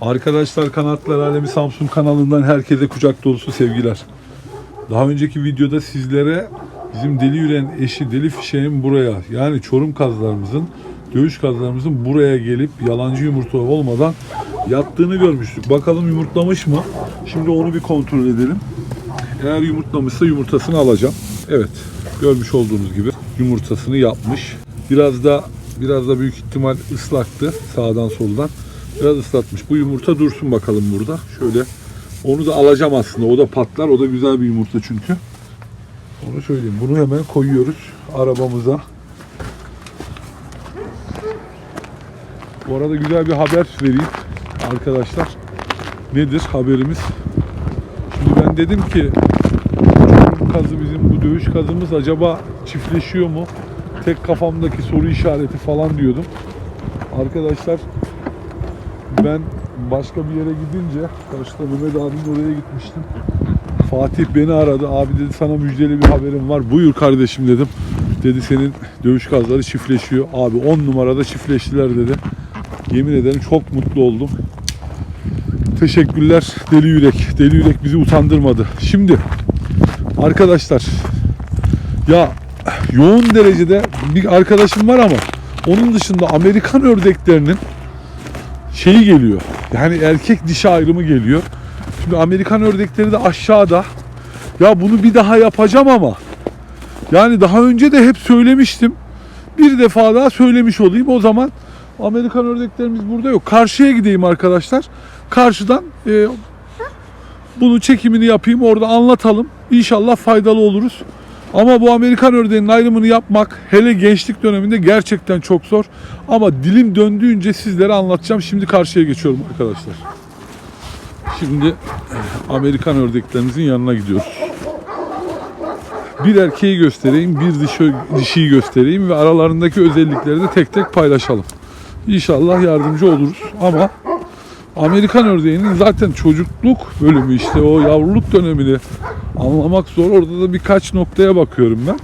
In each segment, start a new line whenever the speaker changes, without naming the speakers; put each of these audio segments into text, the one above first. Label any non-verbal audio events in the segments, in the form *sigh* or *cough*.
Arkadaşlar Kanatlar Alemi Samsun kanalından herkese kucak dolusu sevgiler. Daha önceki videoda sizlere bizim deli yüren eşi deli fişeğin buraya yani çorum kazlarımızın dövüş kazlarımızın buraya gelip yalancı yumurta olmadan yattığını görmüştük. Bakalım yumurtlamış mı? Şimdi onu bir kontrol edelim. Eğer yumurtlamışsa yumurtasını alacağım. Evet görmüş olduğunuz gibi yumurtasını yapmış. Biraz da biraz da büyük ihtimal ıslaktı sağdan soldan. Biraz ıslatmış. Bu yumurta dursun bakalım burada. Şöyle onu da alacağım aslında. O da patlar. O da güzel bir yumurta çünkü. Onu söyleyeyim. Bunu hemen koyuyoruz arabamıza. Bu arada güzel bir haber vereyim arkadaşlar. Nedir haberimiz? Şimdi ben dedim ki bu kazı bizim bu dövüş kazımız acaba çiftleşiyor mu? Tek kafamdaki soru işareti falan diyordum. Arkadaşlar ben başka bir yere gidince karşıda Mehmet abinin oraya gitmiştim. Fatih beni aradı. Abi dedi sana müjdeli bir haberim var. Buyur kardeşim dedim. Dedi senin dövüş kazları çiftleşiyor. Abi 10 numarada çiftleştiler dedi. Yemin ederim çok mutlu oldum. Teşekkürler Deli Yürek. Deli Yürek bizi utandırmadı. Şimdi arkadaşlar ya yoğun derecede bir arkadaşım var ama onun dışında Amerikan ördeklerinin şeyi geliyor. Yani erkek dişi ayrımı geliyor. Şimdi Amerikan ördekleri de aşağıda. Ya bunu bir daha yapacağım ama. Yani daha önce de hep söylemiştim. Bir defa daha söylemiş olayım. O zaman Amerikan ördeklerimiz burada yok. Karşıya gideyim arkadaşlar. Karşıdan e, bunun çekimini yapayım. Orada anlatalım. İnşallah faydalı oluruz. Ama bu Amerikan ördeğinin ayrımını yapmak hele gençlik döneminde gerçekten çok zor. Ama dilim döndüğünce sizlere anlatacağım. Şimdi karşıya geçiyorum arkadaşlar. Şimdi eh, Amerikan ördeklerimizin yanına gidiyoruz. Bir erkeği göstereyim, bir dişi, dişiyi göstereyim ve aralarındaki özellikleri de tek tek paylaşalım. İnşallah yardımcı oluruz ama Amerikan ördeğinin zaten çocukluk bölümü işte o yavruluk dönemini anlamak zor. Orada da birkaç noktaya bakıyorum ben.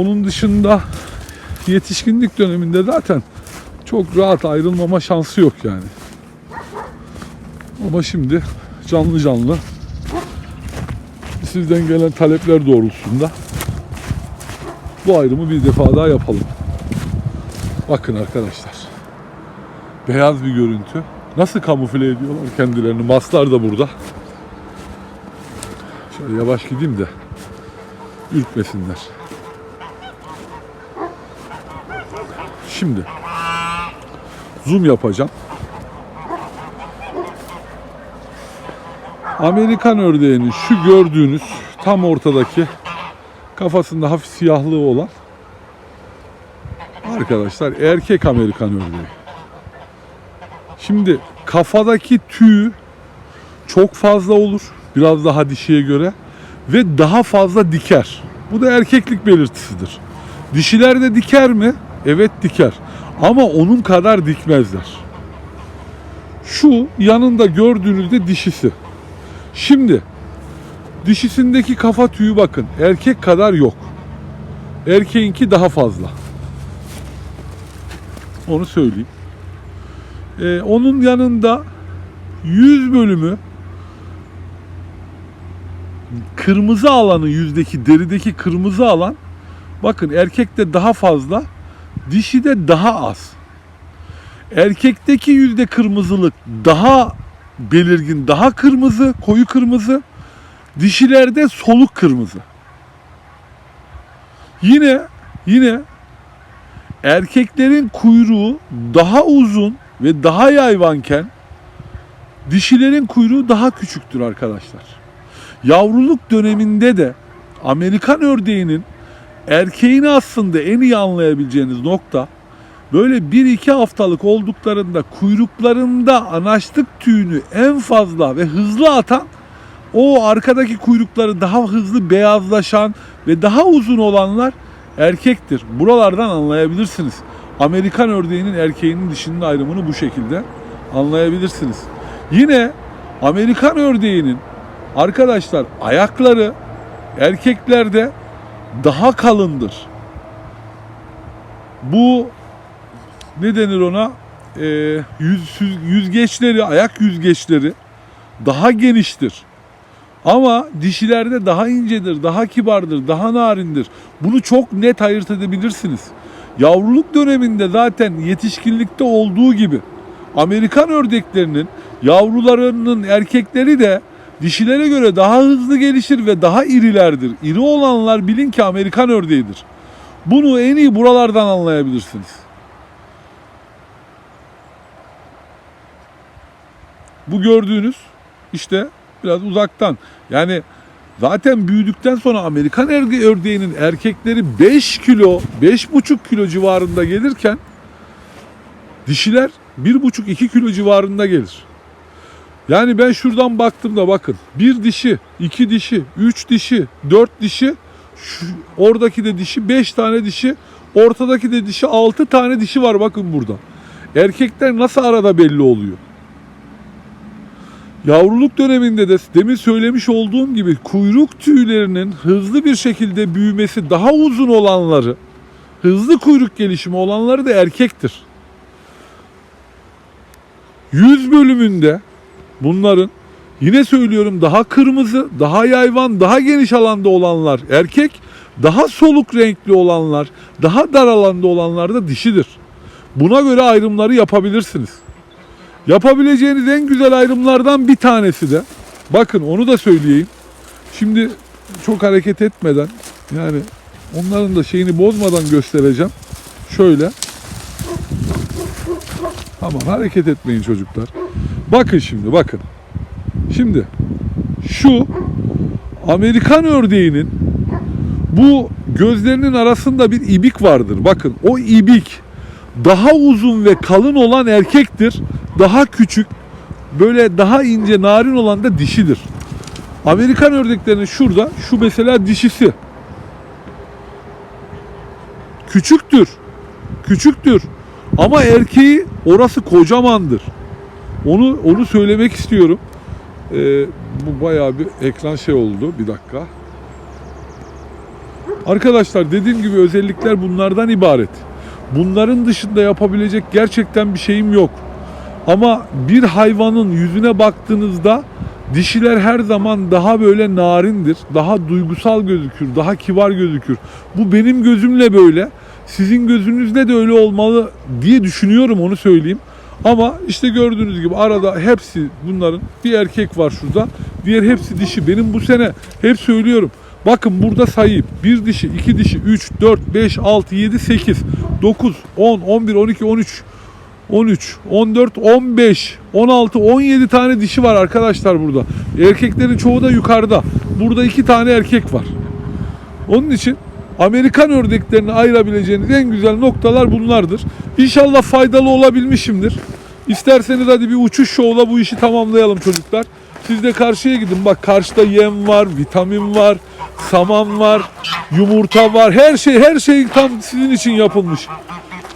Onun dışında yetişkinlik döneminde zaten çok rahat ayrılmama şansı yok yani. Ama şimdi canlı canlı sizden gelen talepler doğrultusunda bu ayrımı bir defa daha yapalım. Bakın arkadaşlar. Beyaz bir görüntü. Nasıl kamufle ediyorlar kendilerini. Maslar da burada. Şöyle yavaş gideyim de ürkmesinler. Şimdi zoom yapacağım. Amerikan ördeğinin şu gördüğünüz tam ortadaki kafasında hafif siyahlığı olan arkadaşlar erkek Amerikan ördeği. Şimdi kafadaki tüy çok fazla olur. Biraz daha dişiye göre. Ve daha fazla diker. Bu da erkeklik belirtisidir. Dişiler de diker mi? Evet diker. Ama onun kadar dikmezler. Şu yanında gördüğünüzde dişisi. Şimdi dişisindeki kafa tüyü bakın. Erkek kadar yok. Erkeğinki daha fazla. Onu söyleyeyim. Ee, onun yanında yüz bölümü kırmızı alanı yüzdeki derideki kırmızı alan bakın erkekte daha fazla dişide daha az. Erkekteki yüzde kırmızılık daha belirgin, daha kırmızı, koyu kırmızı. Dişilerde soluk kırmızı. Yine yine erkeklerin kuyruğu daha uzun ve daha yayvanken dişilerin kuyruğu daha küçüktür arkadaşlar. Yavruluk döneminde de Amerikan ördeğinin erkeğini aslında en iyi anlayabileceğiniz nokta böyle 1-2 haftalık olduklarında kuyruklarında anaçlık tüyünü en fazla ve hızlı atan o arkadaki kuyrukları daha hızlı beyazlaşan ve daha uzun olanlar erkektir. Buralardan anlayabilirsiniz. Amerikan ördeğinin erkeğinin dişinin ayrımını bu şekilde anlayabilirsiniz. Yine Amerikan ördeğinin arkadaşlar ayakları erkeklerde daha kalındır. Bu ne denir ona? e, yüz, yüzgeçleri, ayak yüzgeçleri daha geniştir. Ama dişilerde daha incedir, daha kibardır, daha narindir. Bunu çok net ayırt edebilirsiniz. Yavruluk döneminde zaten yetişkinlikte olduğu gibi Amerikan ördeklerinin yavrularının erkekleri de dişilere göre daha hızlı gelişir ve daha irilerdir. İri olanlar bilin ki Amerikan ördeğidir. Bunu en iyi buralardan anlayabilirsiniz. Bu gördüğünüz işte biraz uzaktan. Yani zaten büyüdükten sonra Amerikan ördeğinin erkekleri 5 kilo, 5,5 kilo civarında gelirken dişiler 1,5-2 kilo civarında gelir. Yani ben şuradan baktığımda bakın bir dişi, iki dişi, üç dişi, dört dişi, şu, oradaki de dişi, beş tane dişi, ortadaki de dişi, altı tane dişi var bakın burada. Erkekler nasıl arada belli oluyor? Yavruluk döneminde de demin söylemiş olduğum gibi kuyruk tüylerinin hızlı bir şekilde büyümesi daha uzun olanları, hızlı kuyruk gelişimi olanları da erkektir. Yüz bölümünde bunların yine söylüyorum daha kırmızı, daha yayvan, daha geniş alanda olanlar erkek, daha soluk renkli olanlar, daha dar alanda olanlar da dişidir. Buna göre ayrımları yapabilirsiniz. Yapabileceğiniz en güzel ayrımlardan bir tanesi de bakın onu da söyleyeyim. Şimdi çok hareket etmeden yani onların da şeyini bozmadan göstereceğim. Şöyle. Aman hareket etmeyin çocuklar. Bakın şimdi bakın. Şimdi şu Amerikan ördeğinin bu gözlerinin arasında bir ibik vardır. Bakın o ibik daha uzun ve kalın olan erkektir. Daha küçük böyle daha ince narin olan da dişidir. Amerikan ördeklerinin şurada şu mesela dişisi. Küçüktür. Küçüktür. Ama erkeği orası kocamandır. Onu onu söylemek istiyorum. Ee, bu bayağı bir ekran şey oldu. Bir dakika. Arkadaşlar dediğim gibi özellikler bunlardan ibaret. Bunların dışında yapabilecek gerçekten bir şeyim yok. Ama bir hayvanın yüzüne baktığınızda dişiler her zaman daha böyle narindir, daha duygusal gözükür, daha kibar gözükür. Bu benim gözümle böyle. Sizin gözünüzde de öyle olmalı diye düşünüyorum onu söyleyeyim. Ama işte gördüğünüz gibi arada hepsi bunların bir erkek var şurada. Diğer hepsi dişi. Benim bu sene hep söylüyorum. Bakın burada sayayım. Bir dişi, iki dişi, 3, 4, 5, 6, 7, 8, 9, 10, 11, 12, 13, 13, 14, 15, 16, 17 tane dişi var arkadaşlar burada. Erkeklerin çoğu da yukarıda. Burada iki tane erkek var. Onun için Amerikan ördeklerini ayırabileceğiniz en güzel noktalar bunlardır. İnşallah faydalı olabilmişimdir. İsterseniz hadi bir uçuş şovla bu işi tamamlayalım çocuklar. Siz de karşıya gidin. Bak karşıda yem var, vitamin var, saman var, yumurta var. Her şey her şey tam sizin için yapılmış.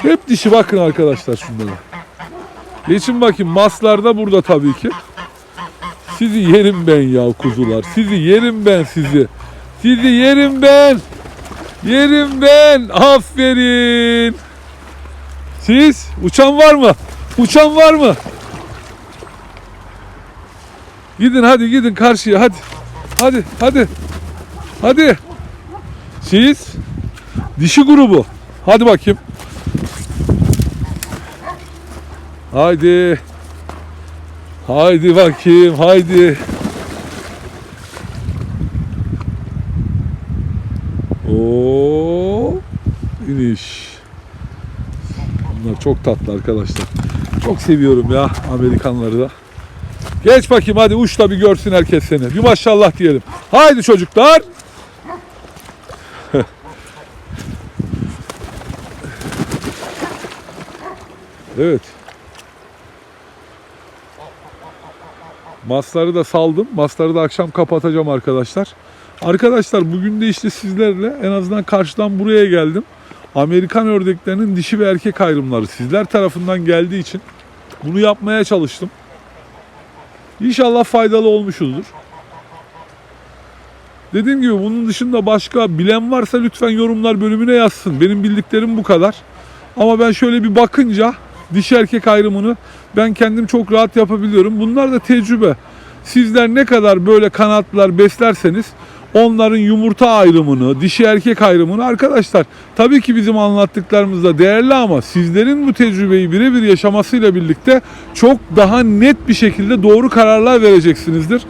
Hep dişi bakın arkadaşlar şunlara. Geçin bakayım maslar da burada tabii ki. Sizi yerim ben ya kuzular. Sizi yerim ben sizi. Sizi yerim ben. Yerim ben. Aferin. Siz uçan var mı? Uçan var mı? Gidin hadi gidin karşıya hadi. Hadi hadi. Hadi. Siz dişi grubu. Hadi bakayım. Haydi. Haydi bakayım haydi. Oo, iniş. Bunlar çok tatlı arkadaşlar. Çok seviyorum ya Amerikanları da. Geç bakayım hadi uç da bir görsün herkes seni. Bir maşallah diyelim. Haydi çocuklar. *laughs* evet. Masları da saldım. Masları da akşam kapatacağım arkadaşlar. Arkadaşlar bugün de işte sizlerle en azından karşıdan buraya geldim. Amerikan ördeklerinin dişi ve erkek ayrımları sizler tarafından geldiği için bunu yapmaya çalıştım. İnşallah faydalı olmuşuzdur. Dediğim gibi bunun dışında başka bilen varsa lütfen yorumlar bölümüne yazsın. Benim bildiklerim bu kadar. Ama ben şöyle bir bakınca dişi erkek ayrımını ben kendim çok rahat yapabiliyorum. Bunlar da tecrübe. Sizler ne kadar böyle kanatlar beslerseniz onların yumurta ayrımını, dişi erkek ayrımını arkadaşlar tabii ki bizim anlattıklarımız da değerli ama sizlerin bu tecrübeyi birebir yaşamasıyla birlikte çok daha net bir şekilde doğru kararlar vereceksinizdir.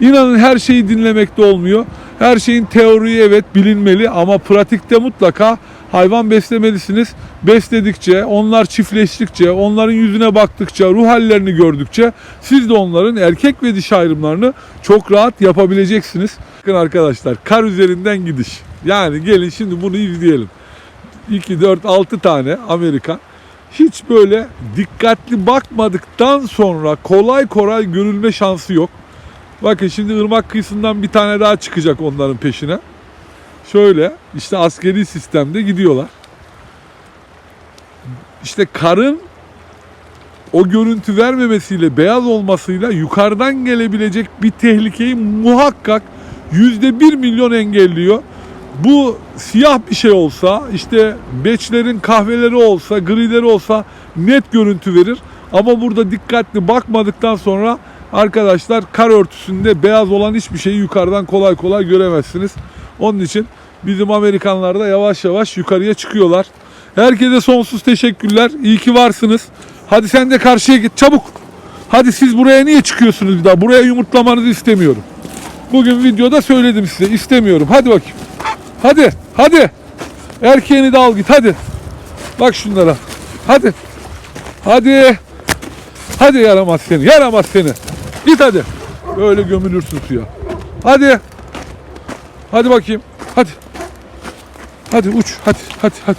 İnanın her şeyi dinlemekte olmuyor. Her şeyin teoriyi evet bilinmeli ama pratikte mutlaka hayvan beslemelisiniz. Besledikçe, onlar çiftleştikçe, onların yüzüne baktıkça, ruh hallerini gördükçe siz de onların erkek ve dişi ayrımlarını çok rahat yapabileceksiniz. Bakın arkadaşlar kar üzerinden gidiş. Yani gelin şimdi bunu izleyelim. 2, 4, 6 tane Amerikan. Hiç böyle dikkatli bakmadıktan sonra kolay kolay görülme şansı yok. Bakın şimdi ırmak kıyısından bir tane daha çıkacak onların peşine. Şöyle işte askeri sistemde gidiyorlar. İşte karın o görüntü vermemesiyle beyaz olmasıyla yukarıdan gelebilecek bir tehlikeyi muhakkak yüzde bir milyon engelliyor. Bu siyah bir şey olsa işte beçlerin kahveleri olsa grileri olsa net görüntü verir. Ama burada dikkatli bakmadıktan sonra arkadaşlar kar örtüsünde beyaz olan hiçbir şeyi yukarıdan kolay kolay göremezsiniz. Onun için bizim Amerikanlar da yavaş yavaş yukarıya çıkıyorlar. Herkese sonsuz teşekkürler. İyi ki varsınız. Hadi sen de karşıya git çabuk. Hadi siz buraya niye çıkıyorsunuz bir daha? Buraya yumurtlamanızı istemiyorum. Bugün videoda söyledim size istemiyorum. Hadi bakayım. Hadi hadi. Erkeğini de al git hadi. Bak şunlara. Hadi. Hadi. Hadi yaramaz seni. Yaramaz seni. Git hadi. Böyle gömülürsün suya. Hadi. Hadi bakayım. Hadi. Hadi uç. Hadi. Hadi. Hadi.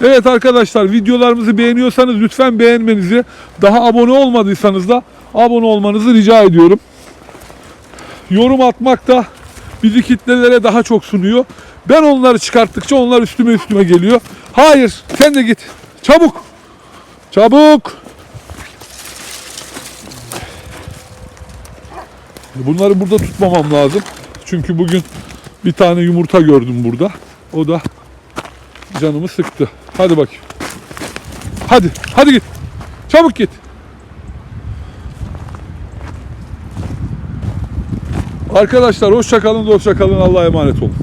Evet arkadaşlar videolarımızı beğeniyorsanız lütfen beğenmenizi, daha abone olmadıysanız da abone olmanızı rica ediyorum. Yorum atmak da bizi kitlelere daha çok sunuyor. Ben onları çıkarttıkça onlar üstüme üstüme geliyor. Hayır sen de git. Çabuk. Çabuk. Bunları burada tutmamam lazım. Çünkü bugün bir tane yumurta gördüm burada. O da canımı sıktı. Hadi bakayım. Hadi, hadi git. Çabuk git. Arkadaşlar hoşça kalın, hoşça kalın. Allah'a emanet olun.